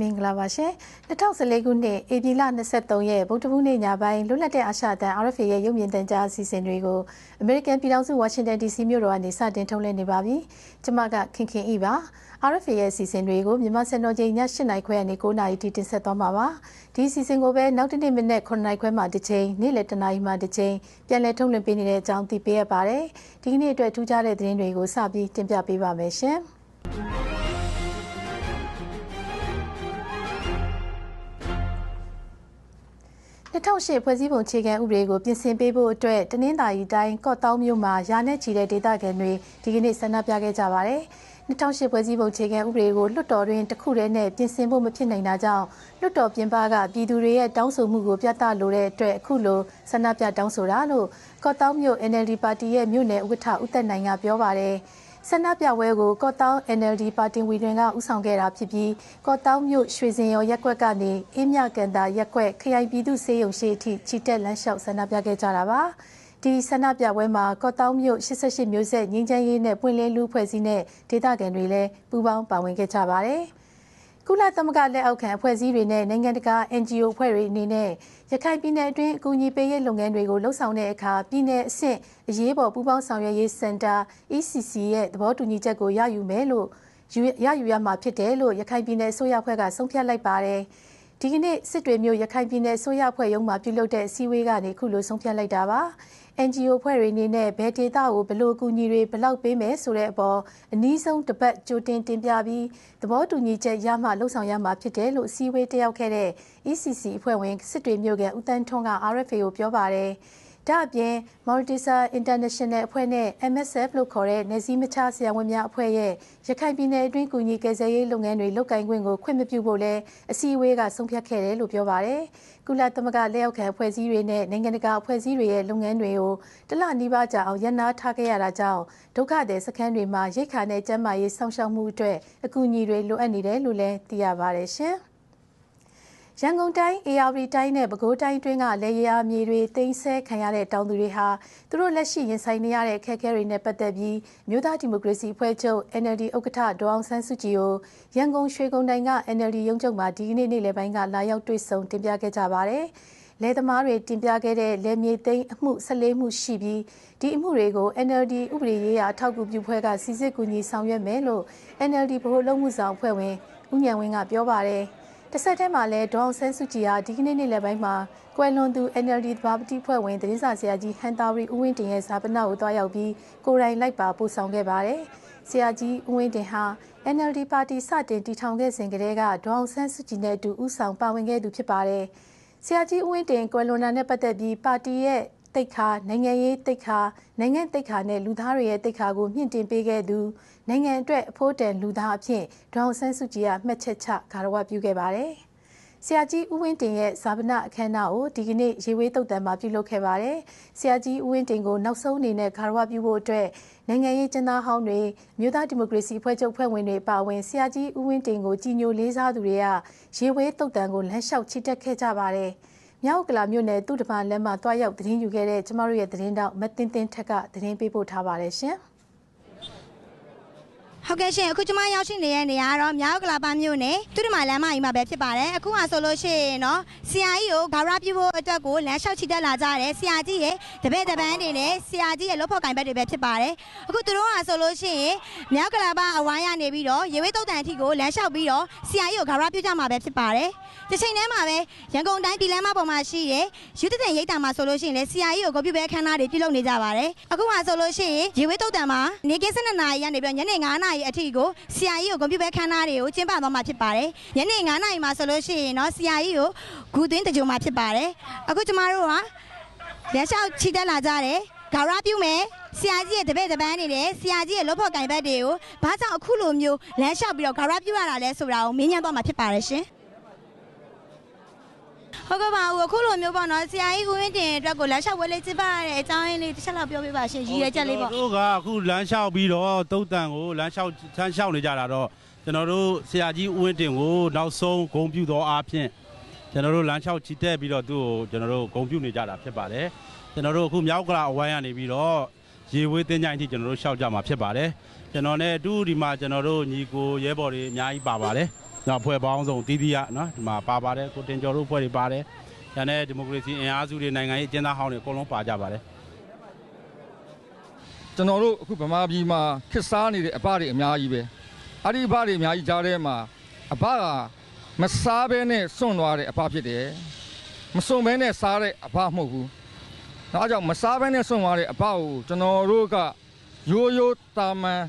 မင်္ဂလာပါရှင်2014ခုနှစ်ဧပြီလ23ရက်ဗုဒ္ဓဘူးနေ့ညပိုင်းလွတ်လပ်တဲ့အာရှတန် RFA ရဲ့ရုပ်မြင်သံကြားအစီအစဉ်တွေကို American ပြည်ထောင်စု Washington DC မြို့တော်ကနေစတင်ထုတ်လွှင့်နေပါပြီ။ကျွန်မကခင်ခင်ဤပါ RFA ရဲ့အစီအစဉ်တွေကိုမြန်မာစံတော်ချိန်ည7:00နာရီခွဲကနေ9:00နာရီထိတင်ဆက်သွားမှာပါ။ဒီအစီအစဉ်ကိုပဲနောက်တစ်နေ့မနေ့9:00နာရီခွဲမှတစ်ချိန်နေ့လယ်10:00နာရီမှတစ်ချိန်ပြန်လည်ထုတ်လွှင့်ပေးနေတဲ့အကြောင်းသိပေးရပါတယ်။ဒီကနေ့အတွက်ထူးခြားတဲ့သတင်းတွေကိုစပြီးတင်ပြပေးပါမယ်ရှင်။ 2008ဖွဲ့စည်းပုံခြေခံဥပဒေကိုပြင်ဆင်ပေးဖို့အတွက်တနင်္သာရီတိုင်းကော့တောင်းမြို့မှာရာနဲ့ချီတဲ့ဒေသခံတွေဒီကနေ့ဆန္ဒပြခဲ့ကြပါတယ်။2008ဖွဲ့စည်းပုံခြေခံဥပဒေကိုလွှတ်တော်တွင်တစ်ခုတည်းနဲ့ပြင်ဆင်ဖို့မဖြစ်နိုင်တာကြောင့်လွှတ်တော်ပြင်ပကပြည်သူတွေရဲ့တောင်းဆိုမှုကိုပြသလိုတဲ့အတွက်အခုလိုဆန္ဒပြတောင်းဆိုတာလို့ကော့တောင်းမြို့ NLD ပါတီရဲ့မြို့နယ်ဥက္ကဋ္ဌဦးသက်နိုင်ကပြောပါတယ်။ ဆန္ဒပြပွဲကိုကော့တောင်း NLD ပါတီဝင်တွေကဥဆောင်ခဲ့တာဖြစ်ပြီးကော့တောင်းမြို့ရွှေစင်ရော်ရက်ကွက်ကနေအင်းမြကန်တာရက်ကွက်ခရိုင်ပြည်သူ့စေယုံရှိအထိချီတက်လမ်းလျှောက်ဆန္ဒပြခဲ့ကြတာပါဒီဆန္ဒပြပွဲမှာကော့တောင်းမြို့88မျိုးဆက်ငင်းချမ်းရေးနဲ့ပွင့်လင်းလူဖွဲ့စည်းနဲ့ဒေသခံတွေလည်းပူးပေါင်းပါဝင်ခဲ့ကြပါတယ်။ ကုလသမဂ္ဂလက်အောက်ခံအဖွဲ့အစည်းတွေနဲ့နိုင်ငံတကာ NGO အဖွဲ့တွေအနေနဲ့ရခိုင်ပြည်နယ်အတွင်းအကူအညီပေးရေးလုပ်ငန်းတွေကိုလှုပ်ဆောင်တဲ့အခါပြည်내အဆင့်အရေးပေါ်ပူးပေါင်းဆောင်ရွက်ရေးစင်တာ ECC ရဲ့သဘောတူညီချက်ကိုရယူမယ်လို့ရယူရမှာဖြစ်တယ်လို့ရခိုင်ပြည်နယ်အစိုးရအဖွဲ့ကဆုံးဖြတ်လိုက်ပါတယ်။ဒီကနေ့စစ်တွေမျိုးရခိုင်ပြည်နယ်အစိုးရအဖွဲ့ရုံးမှာပြုလုပ်တဲ့အစည်းအဝေးကနေခုလိုဆုံးဖြတ်လိုက်တာပါ။ NGO ဖွဲ့တွေအနေနဲ့ဘယ်ဒေတာကိုဘလို့အကူအညီတွေဘလောက်ပေးမယ်ဆိုတဲ့အပေါ်အနည်းဆုံးတစ်ပတ်ကြိုတင်တင်ပြပြီးသဘောတူညီချက်ရမှလှုပ်ဆောင်ရမှာဖြစ်တယ်လို့အစည်းအဝေးတက်ရောက်ခဲ့တဲ့ ECC အဖွဲ့ဝင်စစ်တွေမြို့ကဦးတန်းထွန်းက RFA ကိုပြောပါတယ်။ ဒါအပြင် Maltesa International အဖွဲ့နဲ့ MSF လို့ခေါ်တဲ့နေစည်းမခြားဆရာဝန်များအဖွဲ့ရဲ့ရခိုင်ပြည်နယ်အတွင်းကူညီကယ်ဆယ်ရေးလုပ်ငန်းတွေလုပ်ကိုင်ခွင့်ကိုခွင့်မပြုဖို့လဲအစည်းအဝေးကဆုံးဖြတ်ခဲ့တယ်လို့ပြောပါတယ်။ကုလသမဂ္ဂလက်အောက်ခံအဖွဲ့အစည်းတွေနဲ့နိုင်ငံတကာအဖွဲ့အစည်းတွေရဲ့လုပ်ငန်းတွေကိုတလနီးပါးကြာအောင်ရန်နာထားခဲ့ရတာကြောင့်ဒုက္ခသည်စခန်းတွေမှာရိတ်ခါနဲ့ကျန်းမာရေးစောင့်ရှောက်မှုအတွက်အကူအညီတွေလိုအပ်နေတယ်လို့လည်းသိရပါတယ်ရှင်။ ရန်ကုန်တိုင်း AR တိုင်းနဲ့ပဲခူးတိုင်းတွင်းကလေယာမြေတွေတိမ့်ဆဲခံရတဲ့တောင်သူတွေဟာသူတို့လက်ရှိရင်ဆိုင်နေရတဲ့ခက်ခဲတွေနဲ့ပတ်သက်ပြီးမြို့သားဒီမိုကရေစီအဖွဲ့ချုပ် NLD ဥက္ကဋ္ဌဒေါအောင်ဆန်းစုကြည်ကိုရန်ကုန်ရွှေကုန်တိုင်းက NLD ရုံးချုပ်မှာဒီကနေ့နေ့လယ်ပိုင်းကလာရောက်တွေ့ဆုံတင်ပြခဲ့ကြပါတယ်။လယ်သမားတွေတင်ပြခဲ့တဲ့လယ်မြေသိမ်းအမှု14မှုရှိပြီးဒီအမှုတွေကို NLD ဥပဒေရေးရာထောက်ကူပြုဖွဲ့ကစီစစ်ကူညီဆောင်ရွက်မယ်လို့ NLD ဗဟိုလုံမှုဆောင်အဖွဲ့ဝင်ဦးဉာဏ်ဝင်းကပြောပါတယ်။ တစ်ဆက်တည်းမှာလည်းဒေါအောင်ဆန်းစုကြည်ဟာဒီကနေ့နေ့လယ်ပိုင်းမှာကွယ်လွန်သူ NLD သဘာပတိဖွဲ့ဝင်သတင်းစာဆရာကြီးဟန်တာရီဦးဝင်းတင်ရဲ့ဇာပနာကိုတွားရောက်ပြီးကိုယ်တိုင်လိုက်ပါပို့ဆောင်ခဲ့ပါတယ်။ဆရာကြီးဦးဝင်းတင်ဟာ NLD ပါတီစတင်တည်ထောင်ခဲ့စဉ်ကတည်းကဒေါအောင်ဆန်းစုကြည်နဲ့အတူဦးဆောင်ပါဝင်ခဲ့သူဖြစ်ပါတယ်။ဆရာကြီးဦးဝင်းတင်ကွယ်လွန်တာနဲ့ပတ်သက်ပြီးပါတီရဲ့တိတ်ခါနိုင်ငံရေးတိတ်ခါနိုင်ငံတိတ်ခါနဲ့လူသားတွေရဲ့တိတ်ခါကိုမြင့်တင်ပေးခဲ့သူ နိုင်ငံအတွက်အဖို့တန်လူသားအဖြစ်ဒေါအောင်ဆန်းစုကြည်ကမှတ်ချက်ချဂါရဝပြုခဲ့ပါတယ်။ဆရာကြီးဦးဝင်းတင်ရဲ့ဇာပနအခမ်းအနားကိုဒီကနေ့ရေဝေးတုတ်တန်မှာပြုလုပ်ခဲ့ပါတယ်။ဆရာကြီးဦးဝင်းတင်ကိုနောက်ဆုံးအနေနဲ့ဂါရဝပြုဖို့အတွက်နိုင်ငံရေးကျင်းသားဟောင်းတွေမြို့သားဒီမိုကရေစီဖွဲ့ချုပ်ဖွဲ့ဝင်တွေပါဝင်ဆရာကြီးဦးဝင်းတင်ကိုကြီးညိုလေးစားသူတွေကရေဝေးတုတ်တန်ကိုလမ်းလျှောက်ချီတက်ခဲ့ကြပါတယ်။မြောက်ကလာမြို့နယ်သူ့တပန်လမ်းမှာတွားရောက်သတင်းယူခဲ့တဲ့ကျမတို့ရဲ့သတင်းတောက်မတင်တင်ထက်ကသတင်းပေးပို့ထားပါတယ်ရှင်။ ဟုတ်ကဲ့ရှင်အခုကျမရောက်ရှိနေတဲ့နေရာကတော့မြောက်ကလာပါမြို့နယ်သူတမလမ်းမကြီးမှာပဲဖြစ်ပါတယ်အခုမှဆိုလို့ရှိရင်နော်ဆရာကြီးကိုဂါရပြုဖို့အတွက်ကိုလမ်းလျှောက်ချီတက်လာကြတယ်ဆရာကြီးရဲ့တပည့်တပန်းတွေနဲ့ဆရာကြီးရဲ့လှုပ်ဖော်ကင်ဘက်တွေပဲဖြစ်ပါတယ်အခုသူတို့ကဆိုလို့ရှိရင်မြောက်ကလာပါအဝိုင်းရနေပြီးတော့ရေဝေးတုတ်တန်အထိကိုလမ်းလျှောက်ပြီးတော့ဆရာကြီးကိုဂါရပြုကြမှာပဲဖြစ်ပါတယ်ဒီချိန်ထဲမှာပဲရန်ကုန်တိုင်းပြည်လမ်းမပေါ်မှာရှိတဲ့ယူတတဲ့ရိတ်တာမှာဆိုလို့ရှိရင်လေဆရာကြီးကိုဂုဏ်ပြုပဲခန်းသားတွေပြုလုပ်နေကြပါတယ်အခုမှဆိုလို့ရှိရင်ရေဝေးတုတ်တန်မှာနေကင်း12နာရီကနေပြီးညနေ9နာရီအထိကိုဆရာကြီးကိုဂုဏ်ပြုပဲခန်းသားတွေကိုကျင်းပသွားမှာဖြစ်ပါတယ်ညနေ9နာရီမှာဆိုလို့ရှိရင်တော့ဆရာကြီးကိုဂူသွင်းတကြုံမှာဖြစ်ပါတယ်အခုကျမတို့ကလက်လျှောက်ချီတက်လာကြတယ်ဂါရပြုမယ်ဆရာကြီးရဲ့တပည့်တပန်းနေတယ်ဆရာကြီးရဲ့လှုပ်ဖို့ကင်ဘက်တွေကိုဘာကြောင့်အခုလိုမျိုးလမ်းလျှောက်ပြီးတော့ဂါရပြုရတာလဲဆိုတာကိုမင်းညံတော့မှာဖြစ်ပါတယ်ရှင် ဟုတ်ကဲ့ပါဦးအခုလိုမျိုးပေါ့နော်ဆရာကြီးဦးဝင်းတင်အတွက်ကိုလမ်းလျှောက်ဝဲလေးကျင်းပရတဲ့အကြောင်းရင်းလေးတစ်ချက်လောက်ပြောပြပါရှင်ရည်ရွယ်ချက်လေးပေါ့တို့ကအခုလမ်းလျှောက်ပြီးတော့တုတ်တန်ကိုလမ်းလျှောက်ဆန်းလျှောက်နေကြတာတော့ကျွန်တော်တို့ဆရာကြီးဦးဝင်းတင်ကိုနောက်ဆုံးဂုံပြူတော်အားဖြင့်ကျွန်တော်တို့လမ်းလျှောက်ချီတက်ပြီးတော့သူ့ကိုကျွန်တော်တို့ဂုံပြူနေကြတာဖြစ်ပါတယ်ကျွန်တော်တို့အခုမြောက်ကလာအဝိုင်းရနေပြီးတော့ရေဝေးတင်းကြိုင်းအထိကျွန်တော်တို့ရှောက်ကြမှာဖြစ်ပါတယ်ကျွန်တော်နဲ့အတူဒီမှာကျွန်တော်တို့ညီကိုရဲဘော်တွေအများကြီးပါပါတယ် နောက်ဖွဲ့ပေါင်းစုံတီးတီးရနော်ဒီမှာပါပါတယ်ကိုတင်ကျော်တို့ဖွဲ့တွေပါတယ်။ဒါနဲ့ဒီမိုကရေစီအင်အားစုတွေနိုင်ငံရေးအကျဉ်းသားဟောင်းတွေအကုန်လုံးပါကြပါတယ်။ကျွန်တော်တို့အခုဗမာပြည်မှာခစ်စားနေတဲ့အဘတွေအများကြီးပဲအဲ့ဒီအဘတွေအများကြီးကြားထဲမှာအဘကမစားဘဲနဲ့စွန့်သွားတဲ့အဘဖြစ်တယ်မစွန့်ဘဲနဲ့စားတဲ့အဘမဟုတ်ဘူးဒါကြောင့်မစားဘဲနဲ့စွန့်သွားတဲ့အဘကိုကျွန်တော်တို့ကရိုးရိုးတာမန်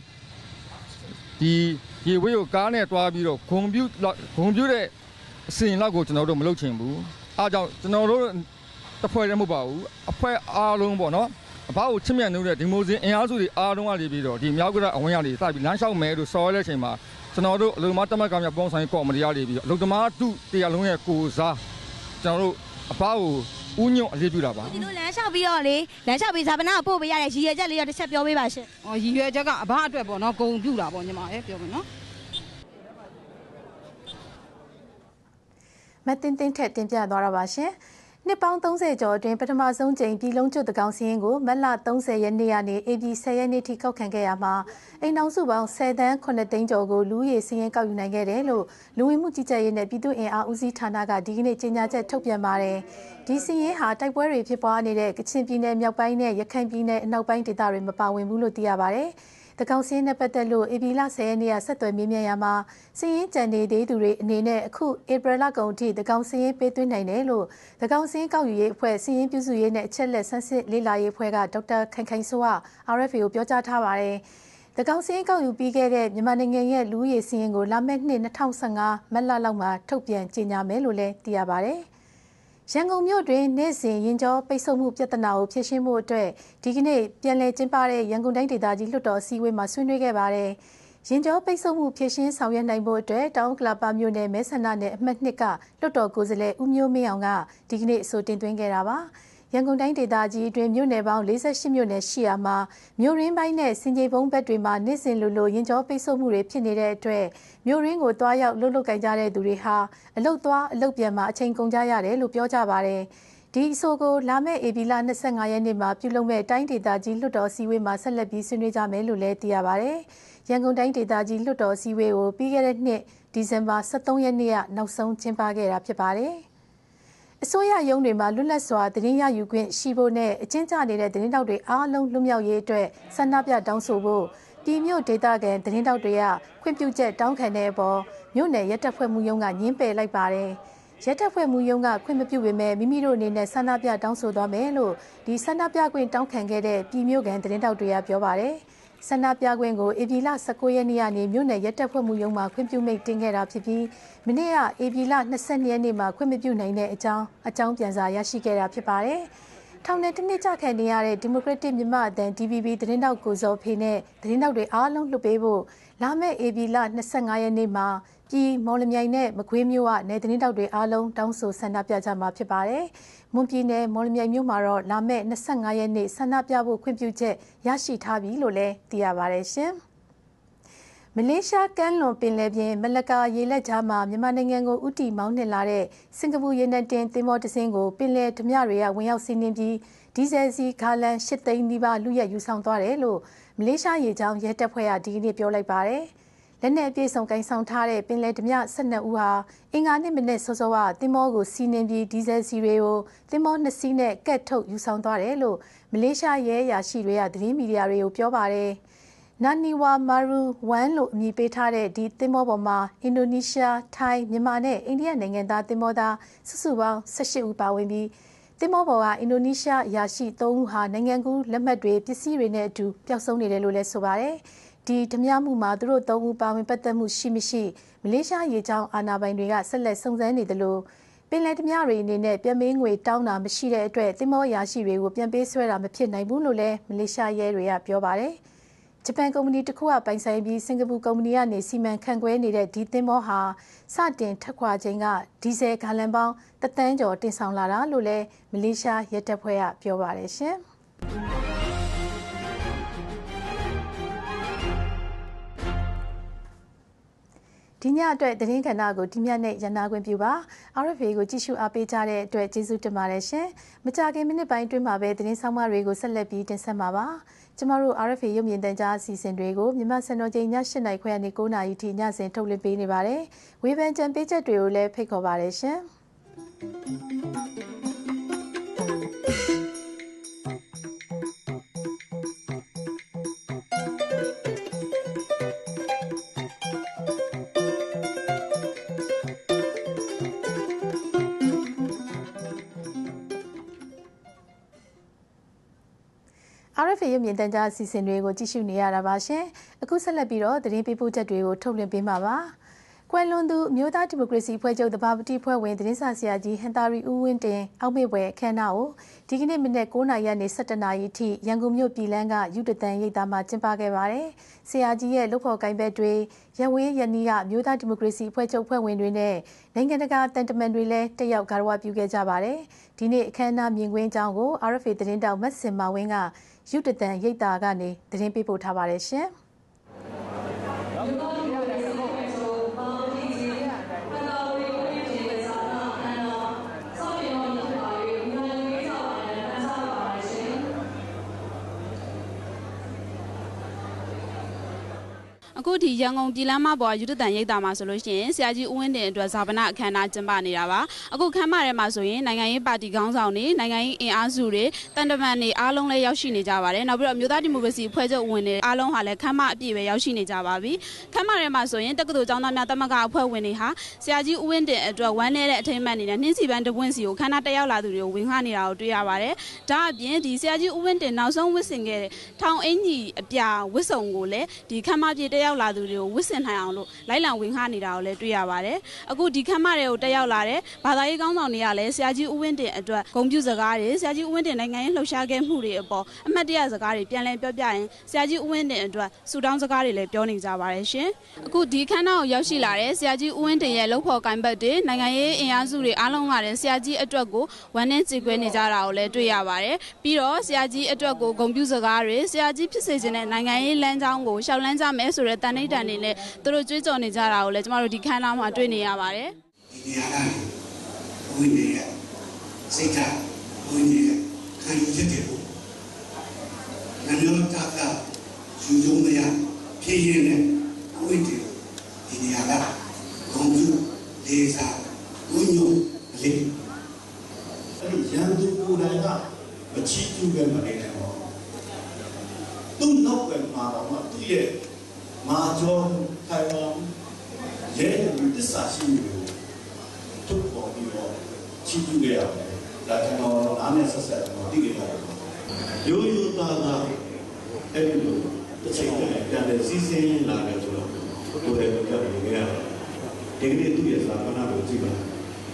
ဒီရေဝေးကိုကားနဲ့တွားပြီးတော့ဂုံပြူဂုံပြူတဲ့အစင်လောက်ကိုကျွန်တော်တို့မလုပ်ချင်ဘူးအားကြောင့်ကျွန်တော်တို့တစ်ဖွဲ့တည်းမဟုတ်ပါဘူးအဖွဲ့အားလုံးပေါ့နော်အဘကိုချစ်မြတ်နိုးတဲ့ဒီမိုစင်အင်အားစုတွေအားလုံးကနေပြီးတော့ဒီမြောက်ကရအဝန်းရတွေစပြီးလမ်းလျှောက်မယ်လို့ဆော်ရတဲ့အချိန်မှာကျွန်တော်တို့အလုံသမားတက်မတ်ကောင်မြပေါင်းဆိုင်ကော်မတီရနေပြီးတော့အလုံသမားတုတရားလုံးရဲ့ကိုစားကျွန်တော်တို့အဘကို ဥညွန့်အလေးပြုတာပါဒီလိုလမ်းလျှောက်ပြီးတော့လေလမ်းလျှောက်ပြီးဇာပနာကိုပို့ပေးရတဲ့ရည်ရွယ်ချက်လေးတော့တစ်ချက်ပြောပေးပါရှင်။အော်ရည်ရွယ်ချက်ကအဘအတွက်ပေါ့နော်ဂုံပြူတာပေါ့ညီမရဲ့ပြောမယ်နော်မတ်တင်တင်ထက်တင်ပြသွားတာပါရှင်။ နှစ်ပေါင်း30ကျော်အတွင်းပထမဆုံးကြိမ်ပြည်လုံးကျွတ်တကောင်စီရင်ကိုမတ်လ30ရက်နေ့ကနေ AB 10ရက်နေ့ထိကောက်ခံခဲ့ရမှာအိမ်အောင်စုပေါင်း10တန်း9သိန်းကျော်ကိုလူရေစည်ရင်ကောက်ယူနိုင်ခဲ့တယ်လို့လူဝင်မှုကြီးကြပ်ရေးနဲ့ပြည်သူ့အင်အားဦးစီးဌာနကဒီကနေ့ကြေညာချက်ထုတ်ပြန်ပါတယ်။ဒီစည်ရင်ဟာတိုက်ပွဲတွေဖြစ်ပွားနေတဲ့ကချင်ပြည်နယ်မြောက်ပိုင်းနဲ့ရခိုင်ပြည်နယ်အနောက်ပိုင်းဒေသတွေမပါဝင်ဘူးလို့သိရပါတယ်။ တကောင်စင်းနဲ့ပတ်သက်လို့ဧပြီလ10ရက်နေ့ကဆက်သွယ်မေးမြန်းရမှာစည်ရင်ကြံနေသေးသူတွေအနေနဲ့အခုဧပြီလကုန်အထိတကောင်စင်းပေးသွင်းနိုင်တယ်လို့တကောင်စင်းကောက်ယူရေးအဖွဲ့စည်ရင်ပြုစုရေးနဲ့အချက်လက်ဆန်းစစ်လေ့လာရေးအဖွဲ့ကဒေါက်တာခိုင်ခိုင်ဆိုးက RFA ကိုပြောကြားထားပါတယ်။တကောင်စင်းကောက်ယူပြီးခဲ့တဲ့မြန်မာနိုင်ငံရဲ့လူဦးရေစည်းရင်ကိုလာမယ့်နှစ်2015မတ်လလောက်မှာထုတ်ပြန်ကြေညာမယ်လို့လည်းသိရပါတယ်။ ရန်ကုန်မြို့တွင်နေ့စဉ်ရင်ကျော်ပိတ်ဆို့မှုပြဿနာကိုဖြေရှင်းမှုအတွက်ဒီကနေ့ပြန်လည်ကျင်းပတဲ့ရန်ကုန်တိုင်းဒေသကြီးလွှတ်တော်အစည်းအဝေးမှာဆွေးနွေးခဲ့ပါတယ်။ရင်ကျော်ပိတ်ဆို့မှုဖြေရှင်းဆောင်ရွက်နိုင်ဖို့အတွက်တောင်ကလာပါမြို့နယ်မဲဆန္ဒနယ်အမှတ်2ကလွှတ်တော်ကိုယ်စားလှယ်ဦးမျိုးမင်းအောင်ကဒီကနေ့အဆိုတင်သွင်းခဲ့တာပါ။ ရန်ကုန်တိုင်းဒေသကြီးအတွင်းမြို့နယ်ပေါင်း48မြို့နယ်ရှိရာမှာမြို့ရင်းပိုင်းနဲ့စင်ကြေပုံးဘက်တွေမှာနေ့စဉ်လိုလိုရင်ကျော်ပိတ်ဆို့မှုတွေဖြစ်နေတဲ့အတွက်မြို့ရင်းကိုတွားရောက်လှုပ်လှုပ်ကြကြတဲ့သူတွေဟာအလုတ်သွားအလုတ်ပြန်မှာအချိန်ကုန်ကြရတယ်လို့ပြောကြပါတယ်။ဒီအဆိုကိုလာမယ့်ဧပြီလ25ရက်နေ့မှာပြုလုပ်မဲ့တိုင်းဒေသကြီးလွှတ်တော်စည်းဝေးမှာဆက်လက်ပြီးဆွေးနွေးကြမယ်လို့လည်းသိရပါတယ်။ရန်ကုန်တိုင်းဒေသကြီးလွှတ်တော်စည်းဝေးကိုပြီးခဲ့တဲ့နှစ်ဒီဇင်ဘာ23ရက်နေ့ကနောက်ဆုံးကျင်းပခဲ့တာဖြစ်ပါတယ်။ အစိုးရရုံးတွေမှာလွတ်လပ်စွာသတင်းရယူခွင့်ရှိဖို့နဲ့အကျဉ်းချနေတဲ့သတင်းတောက်တွေအားလုံးလွတ်မြောက်ရေးအတွက်ဆန္ဒပြတောင်းဆိုဖို့ပြည်မြို့ဒေသခံသတင်းတောက်တွေကခွင့်ပြုချက်တောင်းခံတဲ့အပေါ်မြို့နယ်ရဲတပ်ဖွဲ့မှုရုံးကညှင်းပယ်လိုက်ပါတယ်။ရဲတပ်ဖွဲ့မှုရုံးကခွင့်မပြုပေမဲ့မိမိတို့အနေနဲ့ဆန္ဒပြတောင်းဆိုသွားမယ်လို့ဒီဆန္ဒပြခွင့်တောင်းခံခဲ့တဲ့ပြည်မြို့ကန်သတင်းတောက်တွေကပြောပါတယ်။ ဆန္ဒပြခွင့်ကိုဧပြီလ19ရက်နေ့ကနေမြို့နယ်ရက်တက်ဖွဲ့မှုရုံးမှခွင့်ပြုမိတ်တင်ခဲ့တာဖြစ်ပြီးမနေ့ကဧပြီလ22ရက်နေ့မှာခွင့်မပြုနိုင်တဲ့အကြောင်းအကြောင်းပြန်စာရရှိခဲ့တာဖြစ်ပါတယ်။ ထောင်နဲ့တနစ်ကြခံနေရတဲ့ဒီမိုကရက်တစ်မြန်မာအသံ DVB သတင်းတောက်ကိုစောဖေးနဲ့သတင်းတောက်တွေအားလုံးလွှတ်ပေးဖို့လာမယ့်ဧပြီလ25ရက်နေ့မှာပြည်မော်လမြိုင်နဲ့မကွေးမြို့ကနေသတင်းတောက်တွေအားလုံးတောင်းဆိုဆန္ဒပြကြမှာဖြစ်ပါတယ်။မွန်ပြည်နယ်မော်လမြိုင်မြို့မှာတော့လာမယ့်25ရက်နေ့ဆန္ဒပြဖို့ခွင့်ပြုချက်ရရှိထားပြီလို့လည်းသိရပါတယ်ရှင်။ မလေးရှားကမ်းလွန်ပင်လယ်ပြင်မလကာရေလက်ကြားမှာမြန်မာနိုင်ငံကိုဥတီမောင်းနှင်လာတဲ့စင်ကာပူရေနံတင်သင်္ဘောတစ်စင်းကိုပင်လယ်ဓမြတွေကဝင်ရောက်စီးနင်းပြီးဒီဇယ်စီဂါလန်၈သိန်းနီးပါးလူရက်ယူဆောင်သွားတယ်လို့မလေးရှားရေကြောင်းရဲတပ်ဖွဲ့ကဒီကနေ့ပြောလိုက်ပါတယ်။လက်နက်အပြည့်စုံကင်ဆောင်ထားတဲ့ပင်လယ်ဓမြ12ဦးဟာအင်္ဂါနေ့မနေ့စောစောကတင်မောကိုစီးနင်းပြီးဒီဇယ်စီတွေကိုတင်မောနှစ်စီးနဲ့ကက်ထုတ်ယူဆောင်သွားတယ်လို့မလေးရှားရဲအရာရှိတွေကသတင်းမီဒီယာတွေကိုပြောပါတယ်။ နာနီဝါမာရူ1လို့အမည်ပေးထားတဲ့ဒီတင်မောပေါ်မှာအင်ဒိုနီးရှား၊ထိုင်း၊မြန်မာနဲ့အိန္ဒိယနိုင်ငံသားတင်မောသားစုစုပေါင်း18ဦးပါဝင်ပြီးတင်မောပေါ်ကအင်ဒိုနီးရှားအရာရှိ3ဦးဟာနိုင်ငံကူးလက်မှတ်တွေပစ္စည်းတွေနဲ့အတူပျောက်ဆုံးနေတယ်လို့လည်းဆိုပါတယ်။ဒီဓမြမှုမှာသူတို့သုံးဦးပါဝင်ပတ်သက်မှုရှိမရှိမလေးရှားရေကြောင်းအာဏာပိုင်တွေကဆက်လက်စုံစမ်းနေတယ်လို့ပင်လယ်ဓမြတွေအနေနဲ့ပြန်ပေးငွေတောင်းတာမရှိတဲ့အတွက်သင်္ဘောရာရှိတွေကိုပြန်ပေးဆွဲတာမဖြစ်နိုင်ဘူးလို့လည်းမလေးရှားရဲတွေကပြောပါတယ်။ ဂျပန်ကုမ္ပဏီတစ်ခုကပိုင်ဆိုင်ပြီးစင်ကာပူကုမ္ပဏီကနေစီမံခန့်ခွဲနေတဲ့ဒီသင်္ဘောဟာစတင်ထက်ခွာခြင်းကဒီဇယ်ဂါလန်ပေါင်းတသန်းကျော်တင်ဆောင်လာတာလို့လည်းမလေးရှားရဲတပ်ဖွဲ့ကပြောပါတယ်ရှင်။ဒဒီညအတွက်သတင်းကဏ္ဍကိုဒီမြတ်နဲ့ရန်နာခွင့်ပြုပါ RFA ကိုကြည့်ရှုအားပေးကြတဲ့အတွက်ကျေးဇူးတင်ပါတယ်ရှင်မကြခင်မိနစ်ပိုင်းအတွင်းမှာပဲသတင်းဆောင်မတွေကိုဆက်လက်ပြီးတင်ဆက်မှာပါ ကျမတို့ RFA ရုပ်မြင်သံကြားအစီအစဉ်တွေကိုမြန်မာစံတော်ချိန်ည7:00နာရီခွဲကနေ9:00နာရီထိညစဉ်ထုတ်လွှင့်ပေးနေပါတယ်ဝေဖန်ကြံပေးချက်တွေကိုလည်းဖိတ်ခေါ်ပါတယ်ရှင်။ RFA ရုပ်မြင်သံကြားအစီအစဉ်တွေကိုကြည့်ရှုနေရတာပါရှင်။အခုဆက်လက်ပြီးတော့သတင်းပေးပို့ချက်တွေကိုထုတ်လွှင့်ပေးမှာပါ။ကွယ်လွန်သူအမျိုးသားဒီမိုကရေစီဖွဲ့ချုပ်တဘာပတိဖွဲ့ဝင်သတင်းစာဆရာကြီးဟန်တာရီဦးဝင်းတင်အောက်မေ့ပွဲအခမ်းအနားကိုဒီကနေ့မနေ့9:00နာရီကနေ17:00နာရီထိရန်ကုန်မြို့ပြည်လန်းကယူတတန်ရိပ်သားမှာကျင်းပခဲ့ပါတယ်။ဆရာကြီးရဲ့လုပ်ဖော်ကိုင်ဘက်တွေရဝေးရနီကမြို့သားဒီမိုကရေစီဖွဲ့ချုပ်ဖွဲ့ဝင်တွေနဲ့နိုင်ငံတကာတန်တမန်တွေလည်းတက်ရောက်ဂါရဝပြုခဲ့ကြပါတယ်။ဒီနေ့အခမ်းအနားမြင်ကွင်းအကြောင်းကို RFA သတင်းတောက်မတ်စင်မာဝင်းက ယူတတန်ရိပ်သားကနေသတင်းပေးပို့ထားပါတယ်ရှင်။ အခုဒီရန်ကုန်ပြည်လမ်းမပေါ်ယူတတန်ရိပ်သာမှာဆိုလို့ရှိရင်ဆရာကြီးဦးဝင်းတင်အတွက်ဇာပနာအခမ်းအနားကျင်းပနေတာပါအခုခမ်းမထဲမှာဆိုရင်နိုင်ငံရေးပါတီခေါင်းဆောင်တွေနိုင်ငံရေးအင်အားစုတွေတန်တမန်တွေအားလုံးလည်းရောက်ရှိနေကြပါတယ်နောက်ပြီးတော့မြို့သားဒီမိုကရေစီဖွဲ့ချုပ်ဝင်တွေအားလုံးဟာလည်းခမ်းမအပြည့်ပဲရောက်ရှိနေကြပါပြီခမ်းမထဲမှာဆိုရင်တက္ကသိုလ်ကျောင်းသားများတမကအဖွဲ့ဝင်တွေဟာဆရာကြီးဦးဝင်းတင်အတွက်ဝမ်းနည်းတဲ့အထိမ်းအမှတ်အနေနဲ့နှင်းစီပန်းတပွင့်စီကိုခမ်းနားတက်ရောက်လာသူတွေကိုဝင်ခနေတာကိုတွေ့ရပါတယ်ဒါအပြင်ဒီဆရာကြီးဦးဝင်းတင်နောက်ဆုံးဝစ်ဆင်ခဲ့တဲ့ထောင်အင်ကြီးအပြာဝစ်စုံကိုလည်းဒီခမ်းမပြည့်တက်ရောက်လာသူတွေကိုဝစ်ဆင်နိုင်အောင်လို့လိုက်လံဝင်ခနေတာကိုလည်းတွေ့ရပါတယ်အခုဒီခမ်းမတွေကိုတက်ရောက်လာတဲ့ဘာသာရေးကောင်းဆောင်တွေကလည်းဆရာကြီးဦးဝင်းတင်အတွက်ဂုဏ်ပြုစကားတွေဆရာကြီးဦးဝင်းတင်နိုင်ငံရေးလှုပ်ရှားခဲ့မှုတွေအပေါ်အမှတ်တရစကားတွေပြန်လည်ပြောပြရင်ဆရာကြီးဦးဝင်းတင်အတွက်ဆူတောင်းစကားတွေလည်းပြောနေကြပါတယ်ရှင်အခုဒီခမ်းနားကိုရောက်ရှိလာတဲ့ဆရာကြီးဦးဝင်းတင်ရဲ့လှုပ်ဖော်ကိုင်ဘတ်တွေနိုင်ငံရေးအင်အားစုတွေအားလုံးကလည်းဆရာကြီးအတွက်ကိုဝမ်းနည်းကြေကွဲနေကြတာကိုလည်းတွေ့ရပါတယ်ပြီးတော့ဆရာကြီးအတွက်ကိုဂုဏ်ပြုစကားတွေဆရာကြီးဖြစ်စေခြင်းတဲ့နိုင်ငံရေးလမ်းကြောင်းကိုရှောက်လန်းကြမယ်ဆိုတဲ့တန်ဋိဌာန်တွေနဲ့သူတို့ကြွေးကြော်နေကြတာကိုလည်းကျမတို့ဒီခမ်းနားမှာတွေ့နေရပါတယ်ဒီနေရာကနေဝိနည်းရဲ့စိတ်ဓာတ်ဝိနည်းရဲ့ခံယူချက်တွေကိုနမျိုးတာတာယူကြုံမရဖြည့်ရင်းနဲ့ဝိနည်းဒီနေရာကကွန်ပျူလေးစားဝိညုလေးအဲ့ဒီရန်သူကိုယ်တိုင်ကမချီးကျူးပဲမနေနိုင်တော့သူ့နောက်ပဲမှာတော့မှသူ့ရဲ့ မာကျော်ခိုင်အောင်ရဲရဲ့တစ္ဆာရှိမှုကိုထုတ်ပေါ်ပြီးတော့ချီးကျူးခဲ့ရတယ်ဒါကျွန်တော်နားနဲ့ဆက်ဆက်တော့သိခဲ့ရတယ်ရိုးရိုးသားသားအဲ့ဒီလိုတစ်ချိန်တည်းပြန်တဲ့စီးစင်းလာတယ်ဆိုတော့ကိုယ်လည်းကြောက်နေကြရတယ်ဒီကနေ့သူ့ရဲ့ဇာပနာကိုကြည့်ပါ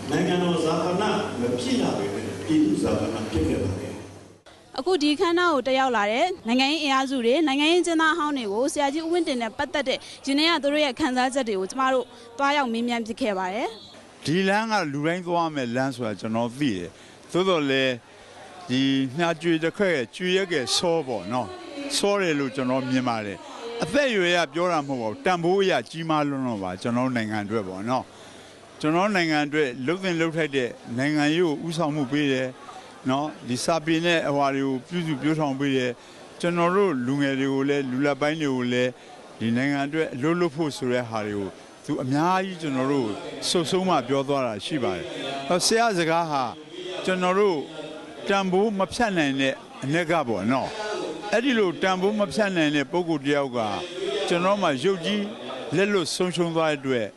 နိုင်ငံတော်ဇာပနာမဖြစ်ရပဲပြည်သူဇာပနာဖြစ်ခဲ့ပါတယ် အခုဒီခမ်းနားကိုတက်ရောက်လာတဲ့နိုင်ငံရေးအင်အားစုတွေနိုင်ငံရေးကျင်းသားဟောင်းတွေကိုဆရာကြီးဦးဝင်းတင်နဲ့ပတ်သက်တဲ့ယင်းနေရသူတို့ရဲ့ခံစားချက်တွေကိုကျမတို့တွားရောက်မေးမြန်းပြခဲ့ပါတယ်ဒီလမ်းကလူတိုင်းသွားမယ်လမ်းဆိုတာကျွန်တော်သိတယ်သို့တော်လည်းဒီမြာကျွေတစ်ခွက်ကျွေရက်ကစောပေါ့နော်စောတယ်လို့ကျွန်တော်မြင်ပါတယ်အသက်အရွယ်ကပြောတာမဟုတ်ပါဘူးတန်ဖိုးအရာကြီးမားလွန်းတော့ပါကျွန်တော်နိုင်ငံအတွက်ပေါ့နော်ကျွန်တော်နိုင်ငံအတွက်လှုပ်သင်လှုပ်ထိုက်တဲ့နိုင်ငံရေးကိုဥဆောင်မှုပေးတယ် နော်ဒီစာပေနဲ့အဟွာတွေကိုပြုစုပြောထောင်ပေးတယ်ကျွန်တော်တို့လူငယ်တွေကိုလည်းလူလက်ပိုင်းတွေကိုလည်းဒီနိုင်ငံအတွက်အလုပ်လုပ်ဖို့ဆိုတဲ့ဟာတွေကိုသူအများကြီးကျွန်တော်တို့စုပ်ဆုံးမှပြောသွားတာရှိပါတယ်။ဟောဆရာစကားဟာကျွန်တော်တို့တန်ဖိုးမဖြတ်နိုင်တဲ့အ ਨੇ ကပေါ့နော်။အဲ့ဒီလိုတန်ဖိုးမဖြတ်နိုင်တဲ့ပုံကိုယ်တယောက်ကကျွန်တော်မှရုပ်ကြီးလက်လွတ်ဆုံးရှုံးသွားတဲ့အတွက်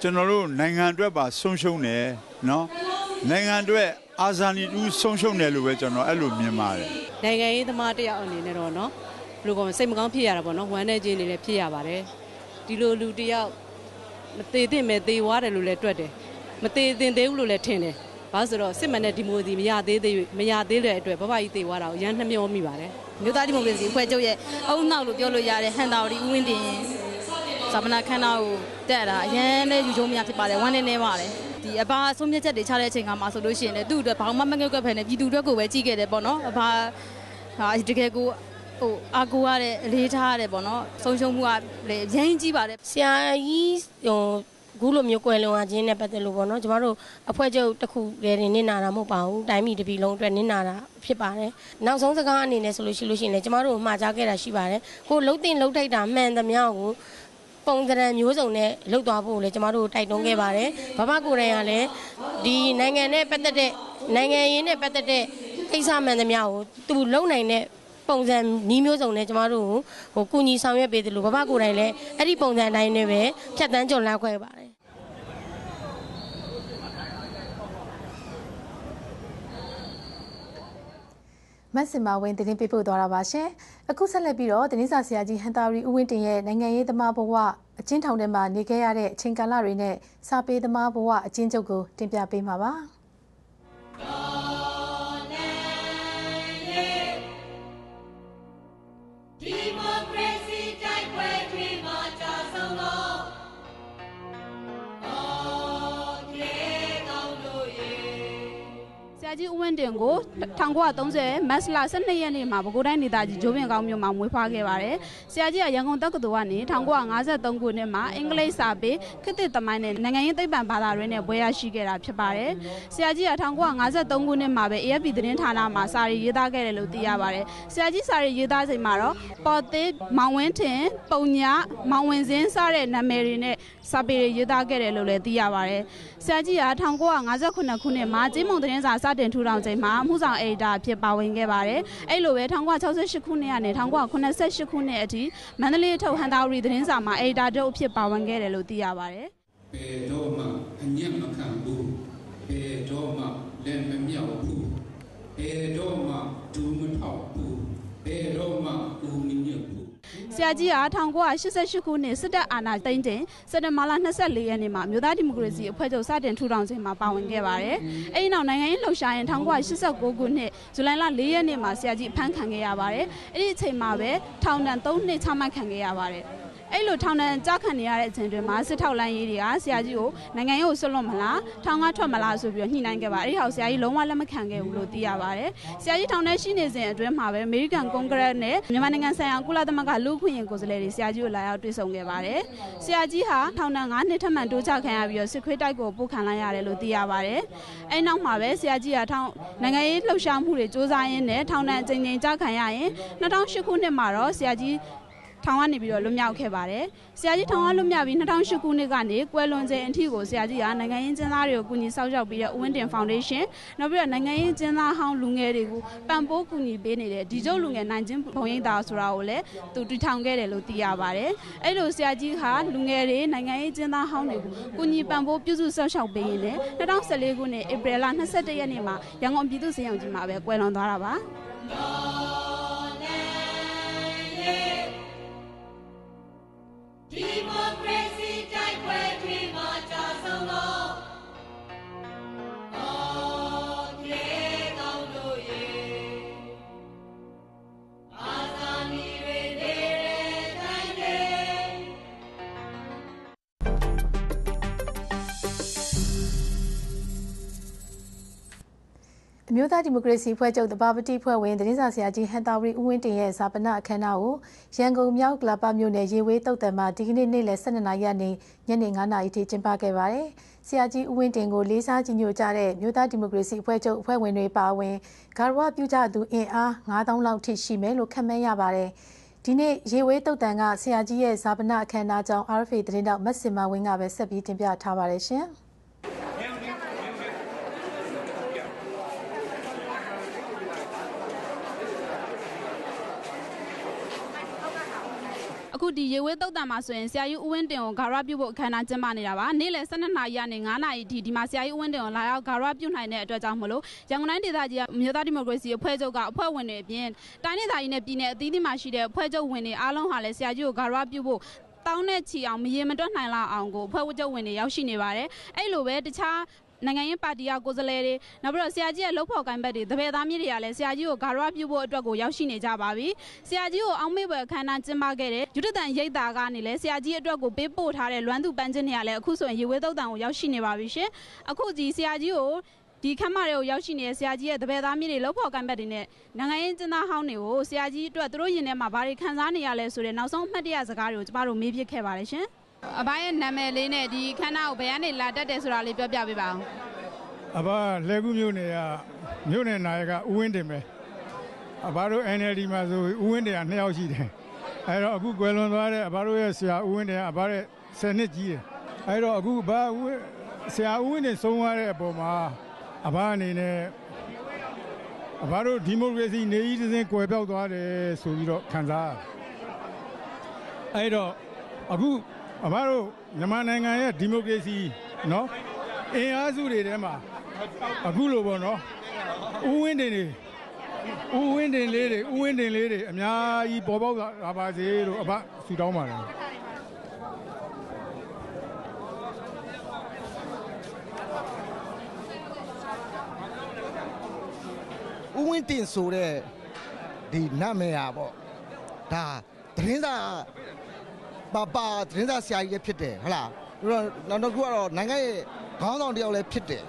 ကျွန်တော်တို့နိုင်ငံအတွက်ပါဆုံးရှုံးတယ်နော်။နိုင်ငံအတွက် အာဇာနည်တူဆုံးရှုံးတယ်လို့ပဲကျွန်တော်အဲ့လိုမြင်ပါတယ်။ နိုင်ငံရေးသမားတစ်ယောက်အနေနဲ့တော့เนาะဘယ်လိုကောစိတ်မကောင်းဖြစ်ရတာပေါ့เนาะဝမ်းနေခြင်းနေလည်းဖြစ်ရပါတယ်ဒီလိုလူတစ်ယောက်မသေးသင့်မဲ့သေသွားတယ်လို့လည်းတွက်တယ်မသေးသင့်သေးဘူးလို့လည်းထင်တယ်ဘာလို့ဆိုတော့စစ်မှန်တဲ့ဒီမိုဒီမရသေးသေးမရသေးတဲ့အတွက်ဘဘကြီးသေသွားတာကိုရမ်းနှမျောမိပါတယ် မြို့သားဒီမိုကရေစီအဖွဲ့ချုပ်ရဲ့အုံနောက်လို့ပြောလို့ရတဲ့ဟန်တာရီဦးဝင်းတင်ဇာမနာခန္ဓာကိုတက်တာအရန်လဲယူချုံများဖြစ်ပါတယ်ဝမ်းနေနေပါတယ် ဒီအဘာဆုံးဖြတ်ချက်တွေချတဲ့အချိန်ကမှဆိုလို့ရှိရင်လည်းသူ့အတွက်ဘာမှမငဲ့ကွက်ဖက်နဲ့ပြည်သူအတွက်ကိုပဲကြည့်ခဲ့တယ်ပေါ့နော်အဘာဟာတကယ်ကိုဟိုအာကိုရတဲ့အလေးထားရတယ်ပေါ့နော်ဆုံးရှုံးမှုကလည်းရမ်းကြီးပါတယ်ဆရာကြီးဟိုအခုလိုမျိုးကွယ်လွန်သွားခြင်းနဲ့ပတ်သက်လို့ပေါ့နော်ကျမတို့အဖွဲ့ချုပ်တစ်ခုတည်းနေနစ်နာတာမဟုတ်ပါဘူးတိုင်းပြည်တစ်ပြည်လုံးအတွက်နစ်နာတာဖြစ်ပါတယ်နောက်ဆုံးစကားအနေနဲ့ဆိုလို့ရှိလို့ရှိရင်လည်းကျမတို့မှာကြားခဲ့တာရှိပါတယ်ကိုလှုပ်တင်လှုပ်ထိုက်တာမှန်သမျှကို ပုံသဏ္ဍာန်မျိုးစုံနဲ့လှုပ်သွားဖို့လည်းကျမတို့တိုက်တွန်းခဲ့ပါတယ်ဘဘကိုယ်တိုင်ကလည်းဒီနိုင်ငံနဲ့ပတ်သက်တဲ့နိုင်ငံရေးနဲ့ပတ်သက်တဲ့ကိစ္စမှန်သမျှကိုသူလုံနိုင်တဲ့ပုံစံနီးမျိုးစုံနဲ့ကျမတို့ကိုဟိုကုညီဆောင်ရွက်ပေးတယ်လို့ဘဘကိုယ်တိုင်လည်းအဲ့ဒီပုံစံတိုင်းနဲ့ပဲဖြတ်တန်းကြုံလာခွဲပါတယ် မတ်စင်မာဝင်းတင်ပြပို့သွားတာပါရှင်အခုဆက်လက်ပြီးတော့တင်းစာဆရာကြီးဟန်တာရီဦးဝင်းတင်ရဲ့နိုင်ငံရေးသမားဘဝအချင်းထောင်ထဲမှာနေခဲ့ရတဲ့အချိန်ကာလတွေနဲ့စာပေသမားဘဝအချင်းချုပ်ကိုတင်ပြပေးမှာပါ 1930မတ်လ12ရက်နေ့မှာပဲခူးတိုင်းဒေသကြီးဂျိုးပင်ကောင်းမြို့မှာမွေးဖွားခဲ့ပါတယ်။ဆရာကြီးကရန်ကုန်တက္ကသိုလ်ကနေ1953ခုနှစ်မှာအင်္ဂလိပ်စာပေခေတ်သစ်သမိုင်းနဲ့နိုင်ငံရေးသိပ္ပံဘာသာတွင်နဲ့ဘွဲရရှိခဲ့တာဖြစ်ပါတယ်။ဆရာကြီးက1953ခုနှစ်မှာပဲ AFP သတင်းဌာနမှာစာရေးရေးသားခဲ့တယ်လို့သိရပါတယ်။ဆရာကြီးစာရေးရေးသားချိန်မှာတော့ပေါ်သစ်မောင်ဝင်းထင်ပုံညာမောင်ဝင်စင်းစတဲ့နာမည်တွေနဲ့စာပေတွေရေးသားခဲ့တယ်လို့လည်းသိရပါတယ်။ဆရာကြီးက1958ခုနှစ်မှာကျင်းမုံသတင်းစာစတင်ထူထောင်ချိန်မှာအမှုဆောင်အေဒီတာအဖြစ်ပါဝင်ခဲ့ပါတယ်။အဲ့လိုပဲ1968ခုနှစ်ကနေ1988ခုနှစ်အထိမန္တလေးထုတ်ဟန်တာဝရီသတင်းစာမှာအေဒီတာချုပ်အဖြစ်ပါဝင်ခဲ့တယ်လို့သိရပါတယ်။ဘယ်တော့မှအညံ့မခံဘူးဘယ်တော့မှလက်မမြောက်ဘူးဘယ်တော့မှဒူးမထောက်ဘူးဘယ်တော့မှဦးမညက်ဘူး ဆရာကြီးက1988ခုနှစ်စစ်တပ်အာဏာသိမ်းချိန်စက်တင်ဘာလ24ရက်နေ့မှာမြို့သားဒီမိုကရေစီအဖွဲ့ချုပ်စတင်ထူထောင်ချိန်မှာပါဝင်ခဲ့ပါတယ်။အဲဒီနောက်နိုင်ငံရေးလှုပ်ရှားရင်1989ခုနှစ်ဇူလိုင်လ4ရက်နေ့မှာဆရာကြီးဖမ်းခံခဲ့ရပါတယ်။အဲဒီအချိန်မှာပဲထောင်ဒဏ်3နှစ်ချမှတ်ခံခဲ့ရပါတယ်။ အဲ့လိုထောင်ဒဏ်ကြားခံနေရတဲ့အချိန်တွင်မှာစစ်ထောက်လိုင်းရေးတွေကဆရာကြီးကိုနိုင်ငံရေးကိုဆွတ်လွတ်မလားထောင်ကထွက်မလားဆိုပြီးတော့ညှိနှိုင်းခဲ့ပါအဲ့ဒီဟောက်ဆရာကြီးလုံးဝလက်မခံခဲ့ဘူးလို့သိရပါတယ်ဆရာကြီးထောင်ထဲရှိနေစဉ်အတွင်းမှာပဲအမေရိကန်ကွန်ဂရက်နဲ့မြန်မာနိုင်ငံဆိုင်ရာကုလသမဂ္ဂလူ့အခွင့်အရေးကိုယ်စားလှယ်တွေဆရာကြီးကိုလာရောက်တွေ့ဆုံခဲ့ပါတယ်ဆရာကြီးဟာထောင်ဒဏ်9နှစ်ထပ်မံတိုးချခံရပြီးတော့စစ်ခွေးတိုက်ကိုပို့ခံလိုက်ရတယ်လို့သိရပါတယ်အဲ့နောက်မှာပဲဆရာကြီးကထောင်နိုင်ငံရေးလှုပ်ရှားမှုတွေစ조사ရင်းနဲ့ထောင်ဒဏ်အကြိမ်ကြိမ်ကြားခံရရင်2008ခုနှစ်မှာတော့ဆရာကြီး ထောင်ကနေပြီးတော့လွတ်မြောက်ခဲ့ပါတယ်။ဆရာကြီးထောင်ကလွတ်မြောက်ပြီး2008ခုနှစ်ကနေကွယ်လွန်ချိန်အထိကိုဆရာကြီးကနိုင်ငံရေးကျင်းသားတွေကိုကူညီဆောက်ရှောက်ပြီးတဲ့ Winton Foundation နောက်ပြီးတော့နိုင်ငံရေးကျင်းသားဟောင်းလူငယ်တွေကိုပံ့ပိုးကူညီပေးနေတဲ့ဒီကျုပ်လူငယ်နိုင်ချင်းဘုံရိပ်သာဆိုတာကိုလည်းသူတည်ထောင်ခဲ့တယ်လို့သိရပါတယ်။အဲ့လိုဆရာကြီးဟာလူငယ်တွေနိုင်ငံရေးကျင်းသားဟောင်းတွေကိုကူညီပံ့ပိုးပြုစုဆောက်ရှောက်ပေးရင်းနဲ့2014ခုနှစ်ဧပြီလ22ရက်နေ့မှာရန်ကုန်ပြည်သူ့စေယုံကြီးမှာပဲကွယ်လွန်သွားတာပါ။ဒီ မို မျိုးသားဒီမိုကရေစီအဖွဲ့ချုပ်တဘာပတိဖွဲ့ဝင်သတင်းစာဆရာကြီးဟန်တာဝရီဦးဝင်းတင်ရဲ့ဇာပနအခမ်းအနားကိုရန်ကုန်မြောက်ကလပမြို့နယ်ရေဝေးတုတ်တံမှာဒီကနေ့နေ့လယ်12နာရီကနေညနေ9နာရီထိကျင်းပခဲ့ပါတယ်။ဆရာကြီးဦးဝင်းတင်ကိုလေးစားကြီးညိုကြတဲ့မြို့သားဒီမိုကရေစီအဖွဲ့ချုပ်အဖွဲ့ဝင်တွေပါဝင်ဂါရဝပြုကြသူအင်အား9000လောက်ထိရှိမယ်လို့ခန့်မှန်းရပါတယ်။ဒီနေ့ရေဝေးတုတ်တံကဆရာကြီးရဲ့ဇာပနအခမ်းအနားကြောင့် RFA သတင်းတောက်မတ်စင်မာဝင်းကပဲဆက်ပြီးတင်ပြထားပါတယ်ရှင်။ အခုဒီရေဝေးတုတ်တံမှာဆိုရင်ဆရာကြီးဦးဝင်းတင်ကိုဂါရပြုဖို့အခမ်းအနားကျင်းပနေတာပါနေ့လယ်12နာရီကနေ9နာရီထိဒီမှာဆရာကြီးဦးဝင်းတင်ကိုလာရောက်ဂါရပြုနိုင်တဲ့အတွက်ကြောင့်မလို့ရန်ကုန်တိုင်းဒေသကြီးကမြို့သားဒီမိုကရေစီအဖွဲ့ချုပ်ကအဖွဲ့ဝင်တွေအပြင်တိုင်းဒေသကြီးနဲ့ပြည်နယ်အသီးသီးမှာရှိတဲ့အဖွဲ့ချုပ်ဝင်တွေအားလုံးဟာလည်းဆရာကြီးကိုဂါရပြုဖို့တောင်းနဲ့ချီအောင်မရေမတွက်နိုင်လောက်အောင်ကိုအဖွဲ့ဝချုပ်ဝင်တွေရောက်ရှိနေပါတယ်အဲ့လိုပဲတခြား နိုင်ငံရေးပါတီကကိုယ်စားလှယ်တွေနောက်ပြီးတော့ဆရာကြီးရဲ့လှုပ်ဖော်ကိုင်ဘက်တွေတပည့်သားမြစ်တွေကလည်းဆရာကြီးကိုဂါရဝပြုဖို့အတွက်ကိုရောက်ရှိနေကြပါပြီဆရာကြီးကိုအောင်းမေ့ပွဲအခမ်းအနားကျင်းပခဲ့တဲ့ယူဒတန်ရိပ်သာကနေလည်းဆရာကြီးအတွက်ကိုပေးပို့ထားတဲ့လွမ်းသူပန်းချင်းတွေကလည်းအခုဆိုရင်ရေဝေးသုတ်တန်ကိုရောက်ရှိနေပါပြီရှင်အခုဒီဆရာကြီးကိုဒီခမ်းမတွေကိုရောက်ရှိနေတဲ့ဆရာကြီးရဲ့တပည့်သားမြစ်တွေလှုပ်ဖော်ကိုင်ဘက်တွေနဲ့နိုင်ငံရေးကျင်းသားဟောင်းတွေကိုဆရာကြီးအတွက်သူတို့ရင်ထဲမှာဘာတွေခံစားနေရလဲဆိုတဲ့နောက်ဆုံးအမှတ်တရစကားတွေကိုကျမတို့မေးဖြစ်ခဲ့ပါတယ်ရှင် အဘရဲ့နာမည်လေးနဲ့ဒီခန်းနာကိုဘယ်ကနေလာတက်တယ်ဆိုတာလေးပြောပြပေးပါဦးအဘလဲကူးမြို့နယ်ကမြို့နယ်နာယကဦးဝင်းတင်ပဲအဘတို့ NLD မှာဆိုဦးဝင်းတင်က2ယောက်ရှိတယ်အဲတော့အခုကွယ်လွန်သွားတဲ့အဘတို့ရဲ့ဆရာဦးဝင်းတင်ကအဘရဲ့10နှစ်ကြီးတယ်အဲတော့အခုအဘဦးဝင်းဆရာဦးဝင်းတင်ဆုံးသွားတဲ့အပေါ်မှာအဘအနေနဲ့အဘတို့ဒီမိုကရေစီနေကြီးတစ်စင်းကွယ်ပြောက်သွားတယ်ဆိုပြီးတော့ခံစားရတယ်အဲတော့အခု အဘတို့မြန်မာနိုင်ငံရဲ့ဒီမိုကရေစီနော်အင်အားစုတွေထဲမှာအခုလိုပေါ့နော်ဦးဝင်းတင်တွေဦးဝင်းတင်လေးတွေဦးဝင်းတင်လေးတွေအများကြီးပေါ်ပေါက်လာပါစေလို့အဘဆုတောင်းပါတယ်ဦးဝင်းတင်ဆိုတဲ့ဒီနာမည်อ่ะပေါ့ဒါသတင်းစာ ပါပါသတင်းစာဆရာကြီးလည်းဖြစ်တယ်ဟုတ်လားပြီးတော့နောက်တစ်ခုကတော့နိုင်ငံရဲ့ခေါင်းဆောင်တစ်ယောက်လည်းဖြစ်တယ်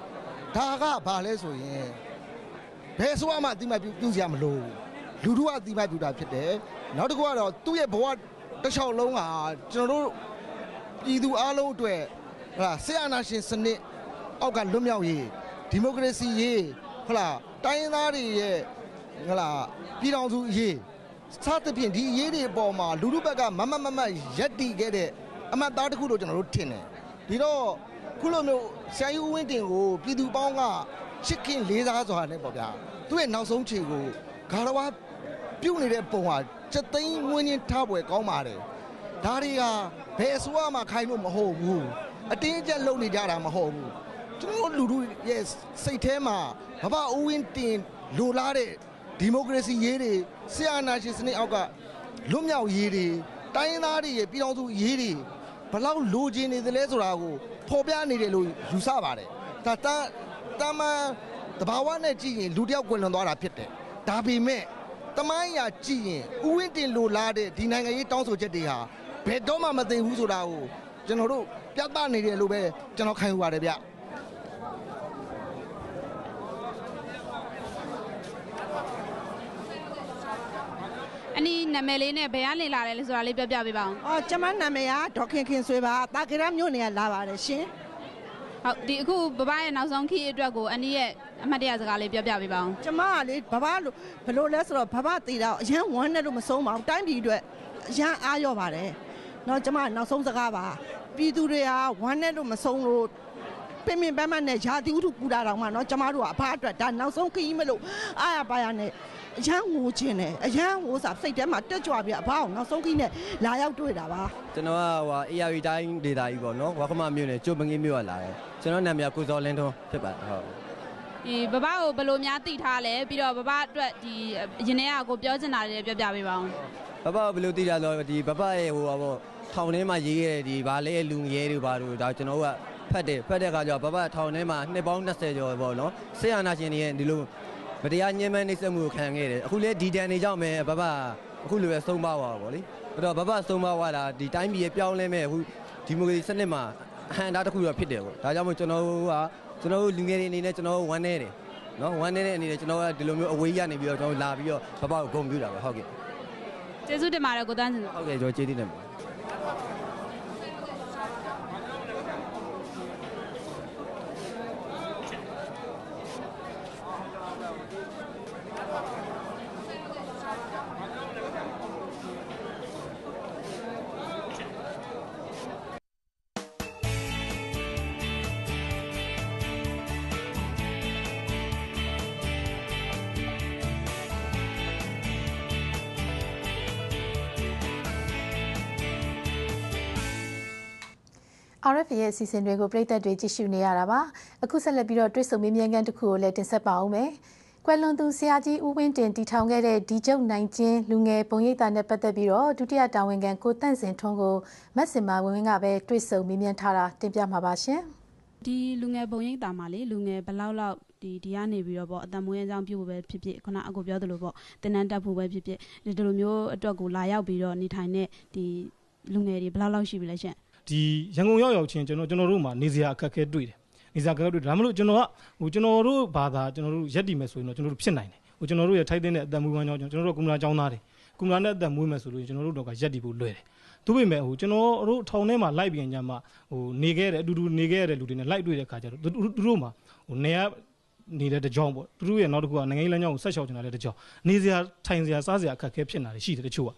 ဒါကဘာလဲဆိုရင်ဘယ်ဆိုမှအတိမပြုပြုစရာမလိုဘူးလူတို့ကအတိမပြုတာဖြစ်တယ်နောက်တစ်ခုကတော့သူ့ရဲ့ဘဝတစ်လျှောက်လုံးကကျွန်တော်တို့ပြည်သူအားလုံးအတွက်ဟုတ်လားဆရာနာရှင်စနစ်အောက်ကလွတ်မြောက်ရေးဒီမိုကရေစီရေးဟုတ်လားတိုင်းရင်းသားတွေရဲ့ဟုတ်လားပြည်တော်စုရေး စသဖြင့်ဒီအရေးတွေအပေါ်မှာလူလူဘက်ကမမမမရက်တီခဲ့တဲ့အမတ်သားတစ်ခုလို့ကျွန်တော်တို့ထင်တယ်ဒီတော့ခုလိုမျိုးဆရာကြီးဦးဝင်းတင်ကိုပြည်သူပေါင်းကချစ်ခင်လေးစားစွာနဲ့ပေါ့ဗျာသူ့ရဲ့နောက်ဆုံးခြေကိုဂါရဝပြုတ်နေတဲ့ပုံဟာချက်သိန်းဝင်းချင်းထားပွဲကောင်းပါတယ်ဒါတွေကဘယ်အစိုးရမှခိုင်းလို့မဟုတ်ဘူးအတင်းအကျပ်လုပ်နေကြတာမဟုတ်ဘူးကျွန်တော်တို့လူတို့ရဲ့စိတ်ထဲမှာဘဘဦးဝင်းတင်လိုလားတဲ့ ဒီမိုကရေစီရေးတွေဆရာနာရှင်စနစ်အောက်ကလွတ်မြောက်ရေးတွေတိုင်းရင်းသားတွေရဲ့ပြည်တော်စုရေးတွေဘလောက်လိုချင်နေသလဲဆိုတာကိုဖော်ပြနေတယ်လို့ယူဆပါတယ်ဒါတန်တမန်တဘာဝနဲ့ကြည့်ရင်လူတစ်ယောက်ကွယ်လွန်သွားတာဖြစ်တယ်ဒါပေမဲ့တမိုင်းရာကြည့်ရင်ဥဝင်းတင်လိုလားတဲ့ဒီနိုင်ငံရေးတောင်းဆိုချက်တွေဟာဘယ်တော့မှမသိဘူးဆိုတာကိုကျွန်တော်တို့ပြသနေတယ်လို့ပဲကျွန်တော်ခံယူပါတယ်ဗျ အ နာမည်လေးနဲ့ဘယ်ကနေလာလဲဆိုတာလေးပြောပြပေးပါအောင်။အော်ကျမနာမည်ကဒေါခင်ခင်ဆွေပါ။တာကရမြို့နယ်ကလာပါတယ်ရှင်။ဟုတ်ဒီအခုဘဘရဲ့နောက်ဆုံးခီးအတွက်ကိုအနည်းရဲ့အမှတ်တရစကားလေးပြောပြပေးပါအောင်။ကျမကလေဘဘလို့ဘလို့လဲဆိုတော့ဘဘတည်တော့အရန်ဝမ်းနဲ့လို့မဆုံးပါဘူး။တိုင်းပြည်အတွက်အရန်အားရပါတယ်။နော်ကျမနောက်ဆုံးစကားပါ။ပြည်သူတွေကဝမ်းနဲ့လို့မဆုံးလို့ပင်ပင်ပန်းပန်းနဲ့ယာတိဥထုကူတာတောင်မှနော်ကျမတို့ကအဖအအတွက်ဒါနောက်ဆုံးခီးမလို့အားရပါရနဲ့ အရန်ငိုခြင်းတယ်အရန်ငိုစားစိတ်ထဲမှာတက်ကြွပြီးအဖအောင်နောက်ဆုံးခရီးနဲ့လာရောက်တွေ့တာပါကျွန်တော်ကဟို AR တိုင်းဒေတာကြီးပေါ့နော်ဝါခမမြို့နယ်ကျုပ်မငင်းမြို့ကလာတယ်ကျွန်တော်နာမည်ကကိုစော်လင်းထွန်းဖြစ်ပါတယ်ဟုတ်ဒီဘဘကိုဘယ်လိုများသိထားလဲပြီးတော့ဘဘအတွက်ဒီရင်ထဲကကိုပြောချင်တာလေးပြောပြပေးပါဦးဘဘဘယ်လိုသိတာလဲဒီဘဘရဲ့ဟိုပါပေါ့ထောင်ထဲမှာရေးခဲ့တဲ့ဒီဗာလဲလူငယ်တွေပါတို့ဒါကျွန်တော်ကဖတ်တယ်ဖတ်တဲ့အခါကျတော့ဘဘထောင်ထဲမှာနှစ်ပေါင်း20ကျော်ပေါ့နော်ဆေးရနာရှင်တွေရဲ့ဒီလို မတရားညှဉ်းပန်းနှိပ်စက်မှုကိုခံခဲ့တယ်အခုလဲဒီတန်နေကြောင့်ပဲဘဘအခုလိုပဲဆုံးပါသွားပါပေါ့လေအဲ့တော့ဘဘဆုံးပါသွားတာဒီတိုင်းပြည်ရဲ့ပြောင်းလဲမဲ့အခုဒီမိုကရေစီစနစ်မှာအဟံတာတစ်ခုတော့ဖြစ်တယ်ပေါ့ဒါကြောင့်မို့ကျွန်တော်တို့ကကျွန်တော်တို့လူငယ်တွေအနေနဲ့ကျွန်တော်တို့ဝမ်းနေတယ်နော်ဝမ်းနေတဲ့အနေနဲ့ကျွန်တော်ကဒီလိုမျိုးအဝေးရနေပြီးတော့ကျွန်တော်လာပြီးတော့ဘဘကိုဂုဏ်ပြုတာပဲဟုတ်ကဲ့ကျေးဇူးတင်ပါတယ်ကိုတန်းစင်ဟုတ်ကဲ့ကျွန်တော်ကျေးဇူးတင်ပါတယ် RFA ရဲ့အစီအစဉ်တွေကိုပြည်သက်တွေကြည့်ရှုနေရတာပါအခုဆက်လက်ပြီးတော့တွစ်ဆုံမေးမြန်းခန်းတစ်ခုကိုလည်းတင်ဆက်ပါအောင်မယ်ကွယ်လွန်သူဆရာကြီးဦးဝင်းတင်တည်ထောင်ခဲ့တဲ့ဒီကျုပ်နိုင်ချင်းလူငယ်ပုံရိပ်သားနဲ့ပတ်သက်ပြီးတော့ဒုတိယတာဝန်ခံကိုတန့်စင်ထွန်းကိုမတ်စင်မာဝင်းဝင်းကပဲတွစ်ဆုံမေးမြန်းထားတာတင်ပြမှာပါရှင်ဒီလူငယ်ပုံရိပ်တာမှာလေလူငယ်ဘလောက်လောက်ဒီဒီကနေပြီးတော့ပေါ့အတမွေးအကြောင်းပြုဖို့ပဲဖြစ်ဖြစ်ခုနအကိုပြောသလိုပေါ့တင်နန်းတက်ဖို့ပဲဖြစ်ဖြစ်ဒီလိုမျိုးအတွက်ကိုလာရောက်ပြီးတော့နေထိုင်တဲ့ဒီလူငယ်တွေဘလောက်လောက်ရှိပြီလဲရှင် ဒီရန်ကုန်ရောက်ရောက်ချင်းကျွန်တော်ကျွန်တော်တို့မှာနေစရာအခက်အခဲတွေ့တယ်နေစရာအခက်အခဲတွေ့တယ်ဒါမှမဟုတ်ကျွန်တော်ကဟိုကျွန်တော်တို့ဘာသာကျွန်တော်တို့ရက်တည်မယ်ဆိုရင်တော့ကျွန်တော်တို့ဖြစ်နိုင်တယ်ဟိုကျွန်တော်တို့ရဲ့ထိုက်တဲ့အတန်မူဝမ်းကြောင့်ကျွန်တော်တို့ကကုမ္ပဏီကျောင်းသားတွေကွန်ပျူတာနဲ့အသက်မွေးမယ်ဆိုလို့ကျွန်တော်တို့တော့ကရက်တည်ဖို့လွယ်တယ်သူပေမဲ့ဟိုကျွန်တော်တို့ထောင်ထဲမှာလိုက်ပြန်ကြမှာဟိုနေခဲ့တဲ့အတူတူနေခဲ့ရတဲ့လူတွေနဲ့လိုက်တွေ့တဲ့ခါကျတော့သူတို့မှာဟိုနေရနေတဲ့တကြောင်ပေါ့သူတို့ရဲ့နောက်တစ်ခုကနိုင်ငံရေးလမ်းကြောင်းကိုဆက်လျှောက်ချင်တာတဲ့တကြောင်နေစရာထိုင်စရာစားစရာအခက်အခဲဖြစ်နေတာရှိတယ်တချို့က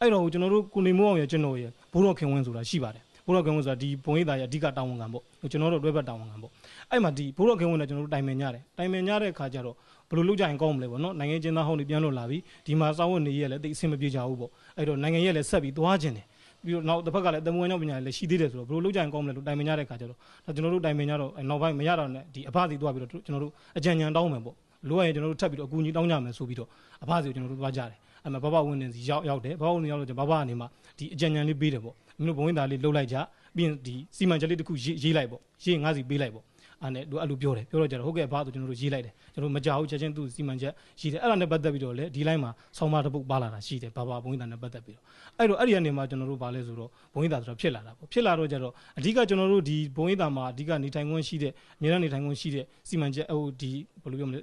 အဲ့တော့ကျွန်တော်တို့ကိုနေမိုးအောင်ရဲ့ကျွန်တော်ရဲ့ဘိုးတော်ခင်ဝင်းဆိုတာရှိပါတယ် ဘိုးတော်ခင်ဝင်းဆိုတာဒီဘုံရိပ်သားရဲ့အဓိကတာဝန်ခံပေါ့ကျွန်တော်တို့တွဲဘက်တာဝန်ခံပေါ့အဲ့မှာဒီဘိုးတော်ခင်ဝင်းနဲ့ကျွန်တော်တို့တိုင်ပင်ကြတယ်တိုင်ပင်ကြတဲ့အခါကျတော့ဘယ်လိုလုပ်ကြရင်ကောင်းမလဲပေါ့နော်နိုင်ငံချင်းသားဟောင်းတွေပြန်လို့လာပြီဒီမှာစောင်းဝတ်နေရလည်းတိတ်အဆင်မပြေကြဘူးပေါ့အဲ့တော့နိုင်ငံရဲ့လည်းဆက်ပြီးသွားခြင်းတယ်ပြီးတော့နောက်တစ်ဖက်ကလည်းအတမွေးနောက်ပညာလည်းရှိသေးတယ်ဆိုတော့ဘယ်လိုလုပ်ကြရင်ကောင်းမလဲလို့တိုင်ပင်ကြတဲ့အခါကျတော့ဒါကျွန်တော်တို့တိုင်ပင်ကြတော့နောက်ပိုင်းမရတော့နဲ့ဒီအဖစီသွားပြီးတော့ကျွန်တော်တို့အကြံဉာဏ်တောင်းမယ်ပေါ့လိုရရင်ကျွန်တော်တို့ထပ်ပြီးတော့အကူအညီတောင်းကြမယ်ဆိုပြီးတော့အဖစီကိုကျွန်တော်တို့သွားကြတယ်အဲ့မှာဘဘဝင်းနေစီရောက်ရောက်တယ်ဘဘဝင်းရောက်လို့ကျွန်တော်ဘဘကနေမှဒီအကြံဉာဏ်လေးပေးတယ်ပေါ့ မင်းတို့ဘဝင်းသားလေးလှုပ်လိုက်ကြပြီးရင်ဒီစီမံချက်လေးတစ်ခုရေးရေးလိုက်ပေါ့ရေးငါးစီပေးလိုက်ပေါ့အဲ့နဲ့သူအဲ့လိုပြောတယ်ပြောတော့ကြတော့ဟုတ်ကဲ့ဘာဆိုကျွန်တော်တို့ရေးလိုက်တယ်ကျွန်တော်မကြောက်ဘူးချက်ချင်းသူစီမံချက်ရေးတယ်အဲ့ဒါနဲ့ပတ်သက်ပြီးတော့လေဒီလိုင်းမှာဆောင်းမတစ်ပုတ်ပါလာတာရှိတယ်ဘာဘာဘုံင်းသားနဲ့ပတ်သက်ပြီးတော့အဲ့တော့အဲ့ဒီကနေမှကျွန်တော်တို့ဗာလဲဆိုတော့ဘုံင်းသားဆိုတော့ဖြစ်လာတာပေါ့ဖြစ်လာတော့ကြတော့အဓိကကျွန်တော်တို့ဒီဘုံင်းသားမှာအဓိကနေထိုင်ခွင့်ရှိတဲ့မြေရနေထိုင်ခွင့်ရှိတဲ့စီမံချက်ဟိုဒီဘယ်လိုပြောမလဲ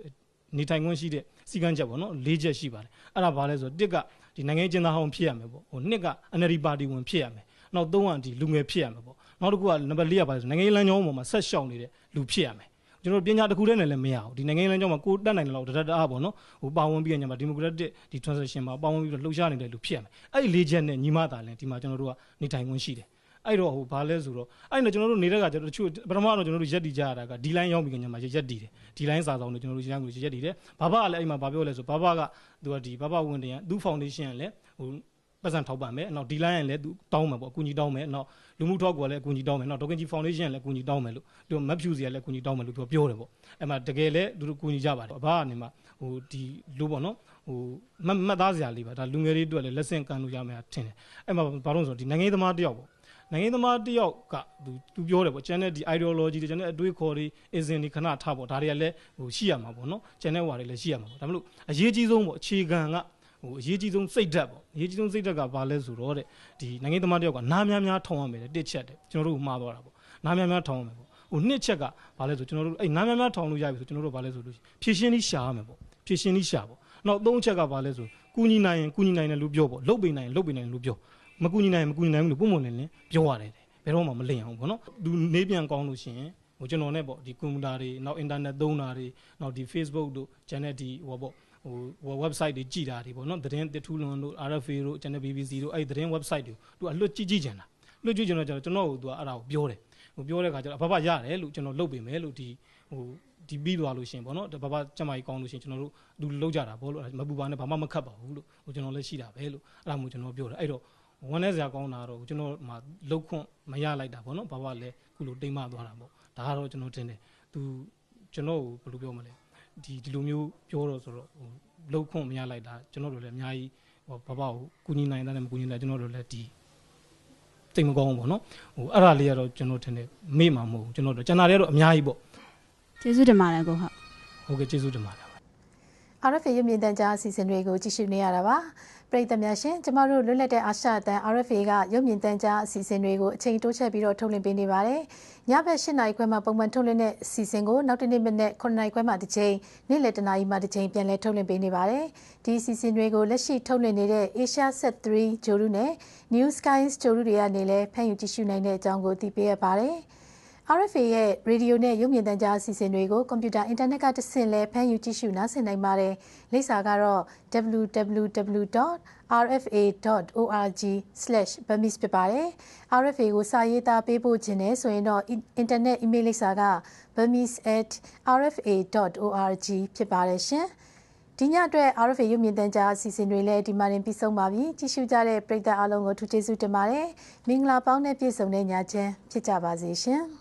နေထိုင်ခွင့်ရှိတဲ့စီကံချက်ပေါ့နော်၄ချက်ရှိပါတယ်အဲ့ဒါဘာလဲဆိုတော့တစ်ကဒီနိုင်ငံကျင်းသားဟောင်းဖြစ်ရမယ်ပေါ့ဟိုနှစ်က NLD ပါတီဝင်ဖြစ်ရမယ် နောက်သုံးကဒီလူငယ်ဖြစ်ရမယ်ပေါ့နောက်တစ်ခုကနံပါတ်၄ကပါလဲဆိုနိုင်ငံရေးလမ်းကြောင်းပေါ်မှာဆက်ရှောင်နေတဲ့လူဖြစ်ရမယ်ကျွန်တော်ပညာတစ်ခုတည်းနဲ့လည်းမရဘူးဒီနိုင်ငံရေးလမ်းကြောင်းမှာကိုတက်နိုင်တယ်လို့တရတအားပေါ့နော်ဟိုပါဝင်ပြီးညမှာဒီမိုကရက်တစ်ဒီ transition မှာပါဝင်ပြီးတော့လှုပ်ရှားနေတဲ့လူဖြစ်ရမယ်အဲ့ဒီ၄ချက်နဲ့ညီမသားလည်းဒီမှာကျွန်တော်တို့ကနေထိုင်ခွင့်ရှိတယ်အဲ့တော့ဟိုဘာလဲဆိုတော့အဲ့တော့ကျွန်တော်တို့နေတဲ့ကကျတော့တချို့ပထမတော့ကျွန်တော်တို့ရက်တီကြရတာကဒီလိုင်းရောက်ပြီးညမှာရက်တီတယ်ဒီလိုင်းစာဆောင်တွေကျွန်တော်တို့ရန်ကုန်ရက်တီတယ်ဘာဘာကလည်းအဲ့မှာဘာပြောလဲဆိုဘာဘာကသူကဒီဘာဘာဝင်တယ်သူ foundation ကလည်းဟို ပတ်စံထောက်ပံ့မယ်နောက်ဒီလိုင်းရင်လည်းသူတောင်းမယ်ပေါ့အကူကြီးတောင်းမယ်နောက်လူမှုထောက်ကလည်းအကူကြီးတောင်းမယ်နောက်ဒေါကင်ဂျီဖောင်ဒေးရှင်းလည်းအကူကြီးတောင်းမယ်လို့သူမက်ဖြူစီကလည်းအကူကြီးတောင်းမယ်လို့သူပြောတယ်ပေါ့အဲ့မှာတကယ်လည်းသူတို့အကူကြီးကြပါတယ်အဘကနေမှဟိုဒီလို့ပေါ့နော်ဟိုမတ်မတ်သားစရာလေးပါဒါလူငယ်တွေအတွက်လည်းလက်ဆင့်ကမ်းလို့ရမယ်ထင်တယ်အဲ့မှာဘာလို့ဆိုတော့ဒီနိုင်ငံသမားတယောက်ပေါ့နိုင်ငံသမားတယောက်ကသူသူပြောတယ်ပေါ့ကျန်တဲ့ဒီ ideology တွေကျန်တဲ့အတွေးခေါ်တွေ ism တွေခဏထားပေါ့ဒါတွေကလည်းဟိုရှိရမှာပေါ့နော်ကျန်တဲ့ဟွာတွေလည်းရှိရမှာပေါ့ဒါမလို့အရေးကြီးဆုံးပေါ့အခြေခံက ဟိုအရေးကြီးဆုံးစိတ်ဓာတ်ပေါ့အရေးကြီးဆုံးစိတ်ဓာတ်ကဘာလဲဆိုတော့တဲ့ဒီနိုင်ငံသမားတယောက်ကနားများများထောင်ရမယ်တဲ့တစ်ချက်တဲ့ကျွန်တော်တို့မှားသွားတာပေါ့နားများများထောင်ရမယ်ပေါ့ဟိုနှစ်ချက်ကဘာလဲဆိုကျွန်တော်တို့အဲ့နားများများထောင်လို့ရပြီဆိုကျွန်တော်တို့ဘာလဲဆိုလို့ဖြည့်ရှင်းလေးရှာရမယ်ပေါ့ဖြည့်ရှင်းလေးရှာပေါ့နောက်သုံးချက်ကဘာလဲဆိုကူညီနိုင်ရင်ကူညီနိုင်တယ်လို့ပြောပေါ့လုတ်ပိန်နိုင်ရင်လုတ်ပိန်နိုင်တယ်လို့ပြောမကူညီနိုင်ရင်မကူညီနိုင်ဘူးလို့ပုံမှန်လင်းလင်းပြောရတယ်ဘယ်တော့မှမလင့်အောင်ပေါ့နော်သူနေပြန်ကောင်းလို့ရှိရင်ဟိုကျွန်တော်နဲ့ပေါ့ဒီကွန်ပျူတာတွေနောက်အင်တာနက်သုံးတာတွေနောက်ဒီ Facebook တို့ channel ဒီဟိုပေါ့ ဟို website တွေကြည်တာတွေပေါ့နော်သတင်းတစ်ထူးလွန်တို့ RFA တို့ channel BBC တို့အဲ့သတင်း website တွေသူအလွတ်ကြည့်ကြည့်ကြံတာလွတ်ကြည့်ကြံတော့ကျွန်တော်တို့ကအဲ့ဒါကိုပြောတယ်ဟိုပြောတဲ့ခါကျတော့အဖဖရတယ်လို့ကျွန်တော်လုပ်ပေးမယ်လို့ဒီဟိုဒီပြီးသွားလို့ရှင်ပေါ့နော်ဘာဘာကျမကြီးကောင်းလို့ရှင်ကျွန်တော်တို့လူလောက်ကြတာပေါ့လို့မပူပါနဲ့ဘာမှမခတ်ပါဘူးလို့ဟိုကျွန်တော်လည်းရှိတာပဲလို့အဲ့ဒါမျိုးကျွန်တော်ပြောတယ်အဲ့တော့ဝမ်းနေစရာကောင်းတာတော့ကျွန်တော်မှလုတ်ခွန့်မရလိုက်တာပေါ့နော်ဘာဘာလည်းခုလိုတိမ်မသွားတာပေါ့ဒါကတော့ကျွန်တော်တင်တယ်သူကျွန်တော်ကိုဘယ်လိုပြောမလဲ ဒီဒီလိုမျိုးပြောတော့ဆိုတော့ဟိုလုတ်ခွန့်မရလိုက်တာကျွန်တော်တို့လည်းအများကြီးဟိုဘာဘာကိုကူညီနိုင်တယ်မကူညီနိုင်ကျွန်တော်တို့လည်းဒီတိမ်မကောင်းဘူးပေါ့နော်ဟိုအဲ့ဒါလေးကတော့ကျွန်တော်ထင်တယ်မေ့မှာမဟုတ်ဘူးကျွန်တော်တို့ကျန်တာတွေကတော့အများကြီးပေါ့ကျေးဇူးတင်ပါတယ်ကိုဟုတ်ဟုတ်ကဲ့ကျေးဇူးတင်ပါတယ် RFA ရုပ်မြင်သံကြားအစီအစဉ်တွေကိုကြည့်ရှုနေရတာပါ ပရိသတ်များရှင်ကျမတို့လွတ်လပ်တဲ့အာရှအသံ RFA ကရုပ်မြင်သံကြားအစီအစဉ်တွေကိုအချိန်တိုးချဲ့ပြီးတော့ထုတ်လွှင့်ပေးနေပါတယ်ညဘက်၈နာရီခွဲမှာပုံမှန်ထုတ်လွှင့်တဲ့အစီအစဉ်ကိုနောက်တနေ့မနေ့9နာရီခွဲမှာတစ်ချိန်နေ့လယ်တနာရီမှာတစ်ချိန်ပြန်လည်ထုတ်လွှင့်ပေးနေပါတယ်ဒီအစီအစဉ်တွေကိုလက်ရှိထုတ်လွှင့်နေတဲ့ Asia Set 3ဂျိုရုနဲ့ New Skies ဂျိုရုတွေကနေလည်းဖန်ယူကြည့်ရှုနိုင်တဲ့အကြောင်းကိုသိပေးရပါတယ် RFA ရဲ့ရေဒီယိုနဲ့ရုပ်မြင်သံကြားအစီအစဉ်တွေကိုကွန်ပျူတာအင်တာနက်ကတဆင့်လဲဖမ်းယူကြည့်ရှုနားဆင်နိုင်ပါတယ်။လိပ်စာကတော့ www.rfa.org/burmese ဖြစ်ပါတယ်။ RFA ကိုစာရေးသားပေးဖို့ခြင်းနဲ့ဆိုရင်တော့အင်တာနက်အီးမေးလ်လိပ်စာက burmese@rfa.org ဖြစ်ပါတယ်ရှင်။ဒီညအတွက် RFA ရုပ်မြင်သံကြားအစီအစဉ်တွေလည်းဒီမှာတင်ပြီးဆုံးပါပြီ။ကြည့်ရှုကြတဲ့ပရိသတ်အားလုံးကိုထူးကျေးဇူးတင်ပါတယ်။မင်္ဂလာပေါင်းနဲ့ပြည့်စုံတဲ့ညချမ်းဖြစ်ကြပါစေရှင်။